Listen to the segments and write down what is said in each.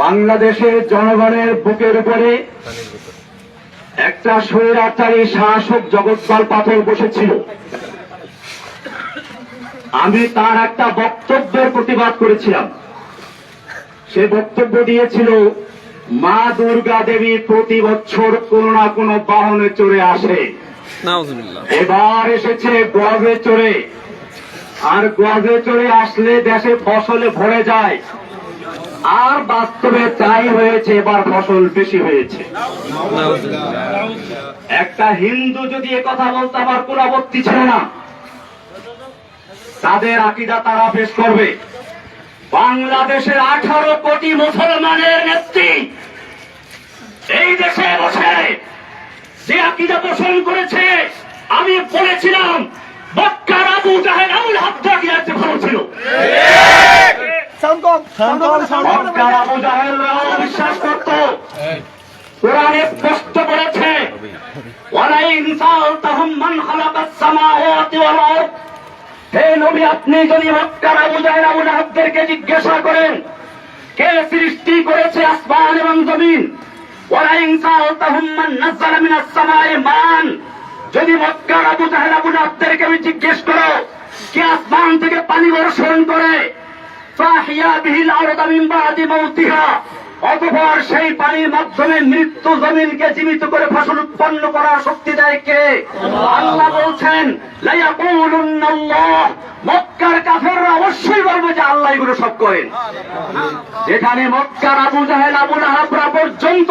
বাংলাদেশের জনগণের বুকের উপরে একটা স্বৈরাচারী শাসক জগৎপাল পাথর বসেছিল। আমি তার একটা বক্তব্যের প্রতিবাদ করেছিলাম। সে বক্তব্য দিয়েছিল মা দুর্গা দেবী প্রতি বছর কোনো না কোনো বাহনে চড়ে আসে। এবার এসেছে গজে চড়ে। আর গজে চড়ে আসলে দেশে ফসলে ভরে যায়। আর বাস্তবে তাই হয়েছে, এবার ফসল বেশি হয়েছে। একটা হিন্দু যদি কথা বলতে আমার কোন আপত্তি ছিল না, তাদের আকিদা তারা পেশ করবে। বাংলাদেশের আঠারো কোটি মুসলমানের নেত্রী এই দেশে বসে যে আকিদা পোষণ করেছে, আমি বলেছিলাম বক্কার আবু জাহেদ আবুল আছে ভালো ছিল। ওয়াল আপনি যদি মক্কার আবু আবু জিজ্ঞাসা করেন, কে সৃষ্টি করেছে আসমান এবং জমিন? মান নাযালা মিনাস সামাই মান। যদি মক্কার আবু জাহেল, আবু লাহাবদেরকে আমি জিজ্ঞেস করো, কে আসমান থেকে পানি বর্ষণ করে? অতঃপর সেই পানির মাধ্যমে মৃত্যু জমিনকে জীবিত করে ফসল উৎপন্ন করার শক্তি দেয় কে? আল্লাহ বলছেন মক্কার কাফেররা অবশ্যই বলবে যে আল্লাহ এগুলো সব করেন। যেখানে মক্কার আবু জাহেল, আবু লাহাবরা পর্যন্ত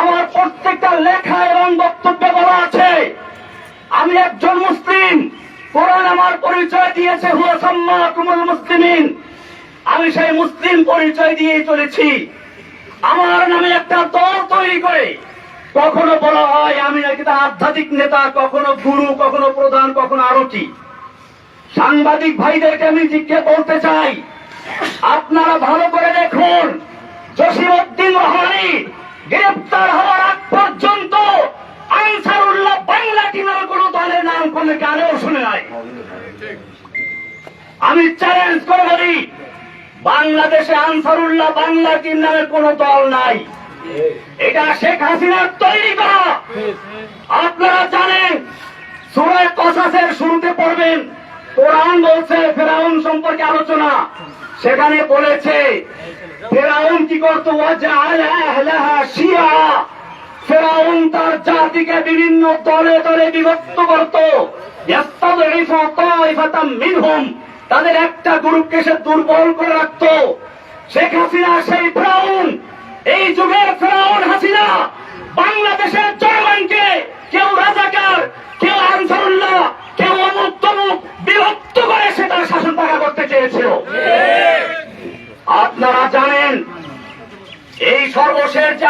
আমার প্রত্যেকটা লেখা এবং বক্তব্যে বলা আছে। আমি একজন মুসলিম। কোরআন আমার পরিচয় দিয়েছে হুয়াসাম্মা মুসলিমিন। আমি সেই মুসলিম পরিচয় দিয়ে চলেছি। আমার নামে একটা দল তৈরি করে। কখনো বলা হয় আমি একটা আধ্যাত্মিক নেতা, কখনো গুরু, কখনো প্রধান, কখনো আরও কি। সাংবাদিক ভাইদেরকে আমি জিজ্ঞেস বলতে চাই, আপনারা ভালো করে দেখুন, জসিমউদ্দিন রহমানি গ্রেপ্তার হওয়ার আগ পর্যন্ত আনসারুল্লাহ বাংলা টিমের কোন দলের নাম কোনো কানেও শুনে নাই। আমি চ্যালেঞ্জ করে বলি, বাংলাদেশে আনসারুল্লাহ বাংলা টিম নামে কোন দল নাই। এটা শেখ হাসিনার তৈরি করা। আপনারা জানেন, সুরায় কসাসের শুরুতে পড়বেন, কোরআন বলছে ফেরাউন সম্পর্কে আলোচনা। সেখানে বলেছে ফেরাউন কি করতো? ফেরাউন তার জাতিকে বিভিন্ন দলে দলে বিভক্ত করত। তাদের একটা গ্রুপকে সে দুর্বল করে রাখতো। শেখ হাসিনা, সেই ফেরাউন। এই যুগের ফেরাউন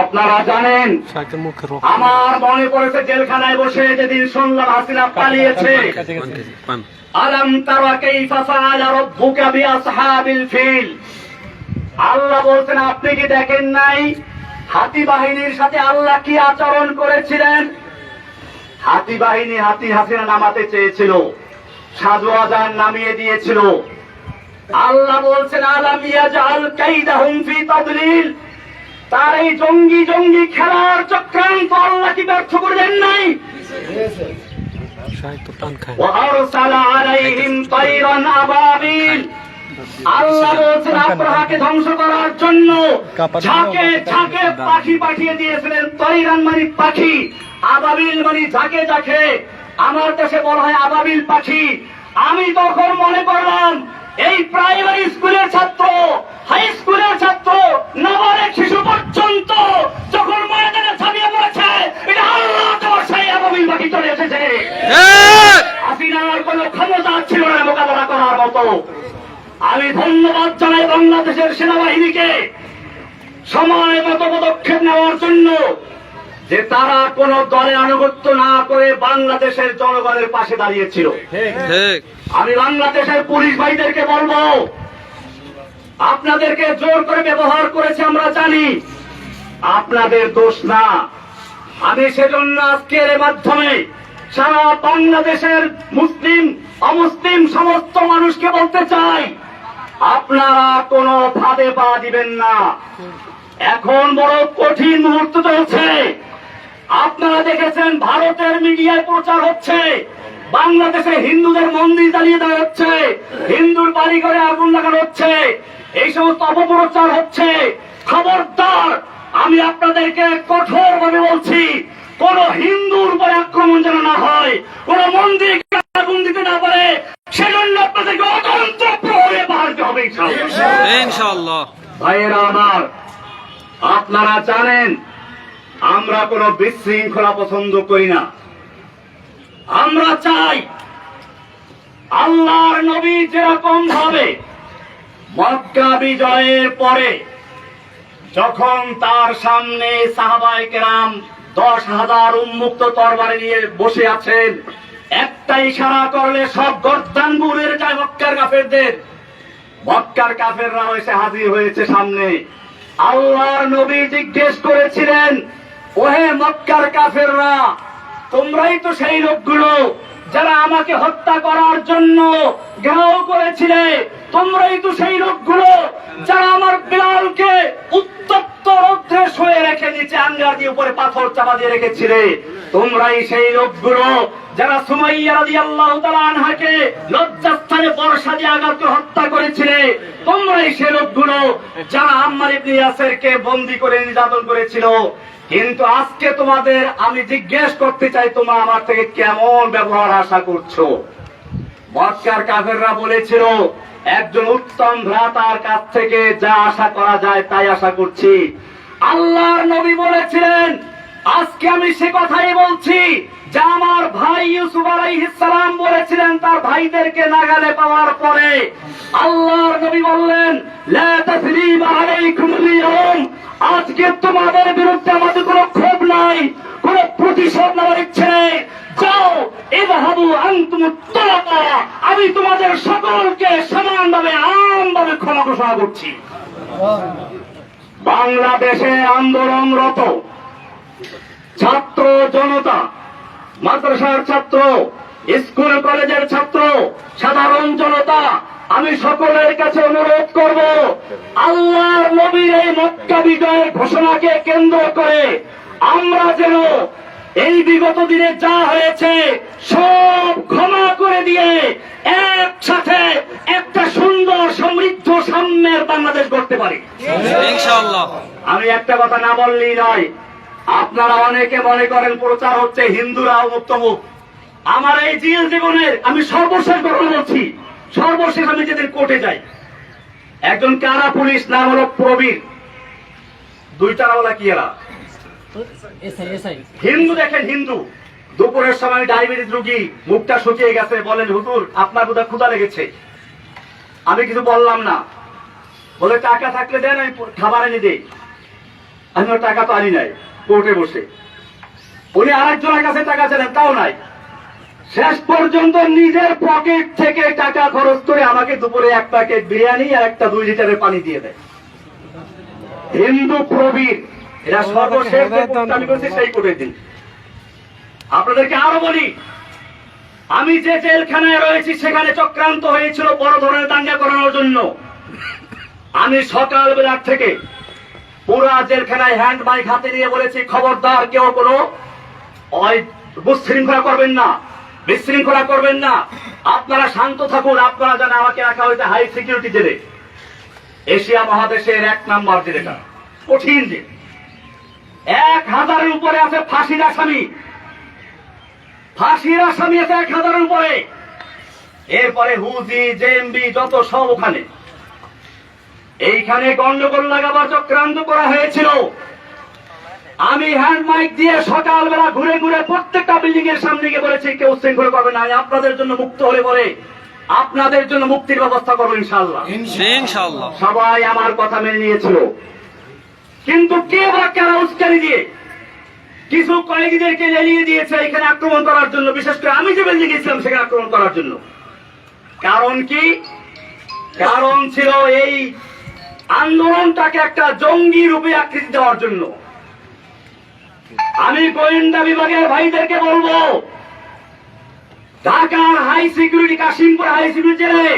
আপনারা জানেন আমার মনে পড়েছে জেলখানায় বসে যেদিন শুনলাম হাসিনা পালিয়েছে। আলম তারা কাইফা ফাআলা রাব্বুকা বিআসহাবিল ফিল। আল্লাহ বলছেন আপনি কি দেখেন নাই হাতি বাহিনীর সাথে আল্লাহ কি আচরণ করেছিলেন? হাতি বাহিনী হাতি হাসিনা নামাতে চেয়েছিল সাজু আজান নামিয়ে দিয়েছিল। আল্লাহ বলছেন আলাম ইয়াজআল কাইদাহুম ফি তাদলিল। তার এই জঙ্গি জঙ্গি খেলার চক্রান্ত আল্লাহ কি ব্যর্থ করে দেন নাই আল্লাহ বলছেন আব্রাহাকে ধ্বংস করার জন্য ঝাঁকে ঝাঁকে পাখি পাঠিয়ে দিয়েছিলেন তৈরান মানে পাখি আবাবিল মানে ঝাঁকে ঝাঁকে। আমার দেশে বলা হয় আবাবিল পাখি। আমি তখন মনে করলাম এই প্রাইমারি স্কুলের ছাত্র হাই স্কুলের ছাত্র নাবালেক শিশু পর্যন্ত যখন ময়দানে ছাপিয়ে পড়েছে এটা আল্লাহ তোমার সেই আবাবিল পাখি চলে এসেছে। ঠিক! হাসিনার কোন ক্ষমতা ছিল না মোকাবেলা করার মতো। আমি ধন্যবাদ জানাই বাংলাদেশের সেনাবাহিনীকে সময় মতো পদক্ষেপ নেওয়ার জন্য যে তারা কোন দলে আনুগত্য না করে বাংলাদেশের জনগণের পাশে দাঁড়িয়েছিল। আমি বাংলাদেশের পুলিশ ভাইদেরকে বলব আপনাদেরকে জোর করে ব্যবহার করেছে, আমরা জানি। আপনাদের দোষ না। আমি সেজন্য আজকের মাধ্যমে সারা বাংলাদেশের মুসলিম, অমুসলিম সমস্ত মানুষকে বলতে চাই, আপনারা কোনো ফাঁদে পা দিবেন না। এখন বড় কঠিন মুহূর্ত চলছে। আপনারা দেখেছেন, ভারতের মিডিয়ায় প্রচার হচ্ছে। বাংলাদেশে হিন্দুদের মন্দির জ্বালিয়ে দেওয়া হচ্ছে। হিন্দুর বাড়ি ঘরে আগুন লাগানো হচ্ছে। এই সমস্ত অপপ্রচার হচ্ছে। খবরদার আমি আপনাদেরকে কঠোর ভাবে বলছি কোন হিন্দুর উপরে আক্রমণ যেন না হয় কোন মন্দির আগুন দিতে না পারে সেজন্য আপনাদেরকে অতন্ত্র প্রহরে বাড়তে হবে। ইনশাআল্লাহ। ভাইয়েরা আমার আপনারা জানেন আমরা কোন বিশৃঙ্খলা পছন্দ করি না। আমরা চাই আল্লাহর নবী যেরকম ভাবে মক্কা বিজয়ের পরে যখন তার সামনে সাহাবাই কেরাম দশ হাজার উন্মুক্ত তরবারে নিয়ে বসে আছেন, একটা ইশারা করলে সব গর্দান বুড়ের যায় মক্কার কাফেরদের। মক্কার কাফেররা এসে হাজির হয়েছে সামনে। আল্লাহর নবী জিজ্ঞেস করেছিলেন, ওহে মক্কার কাফেররা, তোমরাই তো সেই লোকগুলো যারা আমাকে হত্যা করার জন্য ঘেরাও করেছিলে। তোমরাই তো সেই লোকগুলো যারা আমার বিলালকে উত্তপ্ত রৌদ্রে শুয়ে রেখে নিচে আঙ্গার দিয়ে উপরে পাথর চাপা দিয়ে রেখেছিলে। তোমরাই সেই লোকগুলো যারা সুমাইয়া রাদিয়াল্লাহু তাআলা আনহাকে লজ্জাস্থানে বর্ষা দিয়ে করে হত্যা করেছিলে, তোমরাই সেই লোকগুলো যারা আম্মার ইবনে ইয়াসিরকে বন্দী করে নির্যাতন করেছিল। কিন্তু আজকে তোমাদের আমি জিজ্ঞেস করতে চাই, তোমরা আমার থেকে কেমন ব্যবহার আশা করছ? মক্কার কাফেররা বলেছিল, একজন উত্তম ভ্রাতার কাছ থেকে যা আশা করা যায় তাই আশা করছি। আল্লাহর নবী বলেছিলেন, আজকে আমি সে কথাই বলছি যা আমার ভাই ইউসুফ আলাইহিস সালাম বলেছিলেন তার ভাইদেরকে নাগালে পাওয়ার পরে। আল্লাহর নবী বললেন, লা তাসরিবা আলাইকুম আজকে তোমাদের বিরুদ্ধে আমাদের কোনো ক্ষোভ নাই কোনো প্রতিশোধ নেওয়ার ইচ্ছে নেই যাও এভাবু আন্তুম তোলাকা আমি তোমাদের সকলকে সমানভাবে আমভাবে ঘোষণা করছি। বাংলাদেশে আন্দোলনরত ছাত্র জনতা, মাদ্রাসার ছাত্র, স্কুল, কলেজের ছাত্র, সাধারণ জনতা, আমি সকলের কাছে অনুরোধ করব, আল্লাহর নবীর এই মক্কা বিজয়ের ঘোষণাকে কেন্দ্র করে আমরা যেন এই বিগত দিনে যা হয়েছে সব ক্ষমা করে দিয়ে একসাথে একটা সুন্দর সমৃদ্ধ সাম্যের বাংলাদেশ করতে পারি। আমি একটা কথা না বললেই নয় আপনারা অনেকে মনে করেন প্রচার হচ্ছে হিন্দুরা মুক্তমুখ আমার এই জিএল জীবনের আমি সর্বশেষ ঘটনা বলছি সর্বশেষ আমি যেদিন কোর্টে যাই। একজন কারা পুলিশ নাম হলো প্রবীর। দুই তারাওয়ালা কি এরা? হিন্দু দেখেন হিন্দু। দুপুরের সময় ডায়াবেটিস রুগী মুখটা শুকিয়ে গেছে বলেন হুতুর আপনার বোধহয় ক্ষুধা লেগেছে। আমি কিছু বললাম না। বলে, টাকা থাকলে দেন, আমি খাবার এনে দিই। আমি টাকা তো আনি নাই, কোর্টে বসে। উনি আরেকজনের কাছে টাকা চাইলেন তাও নাই। শেষ পর্যন্ত নিজের পকেট থেকে টাকা খরচ করে আমাকে দুপুরে এক প্যাকেট বিরিয়ানি আর একটা দুই লিটারের পানি দিয়ে দেয়। হিন্দু প্রবীর, এরা সর্বশেষ সেই কোর্টের দিন। আপনাদেরকে আরও বলি, আমি যে জেলখানায় রয়েছি, সেখানে চক্রান্ত হয়েছিল বড় ধরনের দাঙ্গা করানোর জন্য। আমি সকালবেলার থেকে পুরা জেলখানায় হ্যান্ড মাইক হাতে নিয়ে বলেছি, খবরদার কেউ কোনো বিশৃঙ্খলা করবেন না, বিশৃঙ্খলা করবেন না। আপনারা শান্ত থাকুন, আপনারা জানেন আমাকে রাখা হয়েছে হাই সিকিউরিটি জেলে। এশিয়া মহাদেশের এক নাম্বার জেলেটা কঠিন জেল। এক হাজারের উপরে আছে ফাঁসির আসামি। ফাঁসির আসামি আছে এক হাজারের উপরে। এরপরে হুজি, জেএমবি, যত সব ওখানে। এইখানে গন্ডগোল লাগাবার চক্রান্ত করা হয়েছিল। আমি হ্যান্ড মাইক দিয়ে সকালবেলা ঘুরে ঘুরে প্রত্যেকটা বিল্ডিং এর সামনে গিয়ে বলেছি কেউ শৃঙ্খলা করবে না আপনাদের জন্য মুক্ত হলে বলে আপনাদের জন্য মুক্তির ব্যবস্থা করব ইনশাল্লাহ সবাই আমার কথা মেনে নিয়েছিল। কিন্তু কে বা কারা উস্কানি দিয়ে কিছু কয়েদিদেরকে লেলিয়ে দিয়েছে এখানে আক্রমণ করার জন্য? বিশেষ করে আমি যে বিল্ডিং গেছিলাম সেখানে আক্রমণ করার জন্য। কারণ কি? কারণ ছিল এই আন্দোলনটাকে একটা জঙ্গি রূপে আকৃতি দেওয়ার জন্য। আমি গোয়েন্দা বিভাগের ভাইদেরকে বলব, ঢাকার high security Kashimpur high security জেলে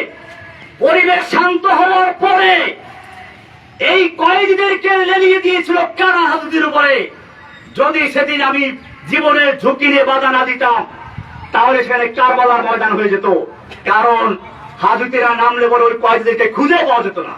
পরিবেশ শান্ত হওয়ার পরে এই কয়েদিদেরকে লেলিয়ে দিয়েছিল কারা হাজুদের উপরে? যদি সেদিন আমি জীবনের ঝুঁকি নিয়ে বাধা না দিতাম, তাহলে সেখানে কারবালার ময়দান হয়ে যেত। কারণ হাজুতেরা নামলে পরে ওই কয়েদিদেরকে খুঁজে পাওয়া যেত না।